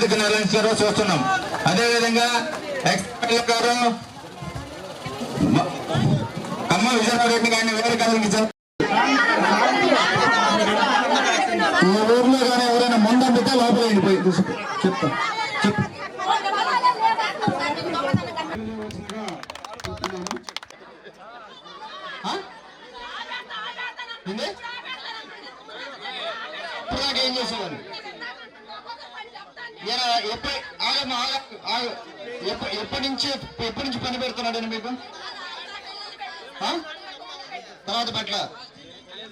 వేదిక నిర్వహించారో చూస్తున్నాం. అదేవిధంగా ఎక్స్పైర్ గారు కమ్మ అమ్మ విజయనగరెడ్డి గారిని వేరే అలంకించారు ఈ ఊర్లో కానీ ఎవరైనా ముందంటే లోపల వెళ్ళిపోయి తీసుకో చెప్తా ఏం చేసేవారు ఎప్పటి ఎప్పటి నుంచి ఎప్పటి నుంచి పని పెడుతున్నాడని మీకు? ఆ? తర్వాత పట్ల.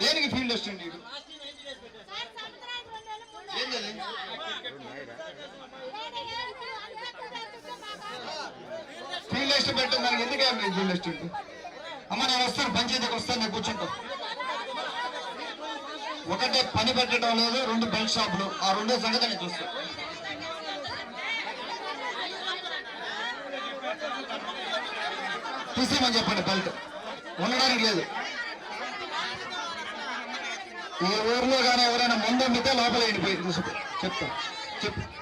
దేనికి ఫీల్డ్ వస్తుంది ఫీల్డ్ టెస్ట్ పెట్టడం దానికి ఎందుకు ఫీల్డ్ టెస్ట్ అమ్మ నేను వస్తాను పంచాయతీకి వస్తాను నేను కూర్చుంటా. ఒకటే పని పెట్టడం లేదు రెండు బెల్ట్ షాపులు ఆ రెండో సంగతి నేను చూస్తాను తీసేయమని చెప్పండి బెల్ట్. ఉండడానికి లేదు. ఈ ఊర్లో కానీ ఎవరైనా ముందు అమ్మితే లోపల వెళ్ళిపోయి తీసుకో చెప్తా. చెప్పు.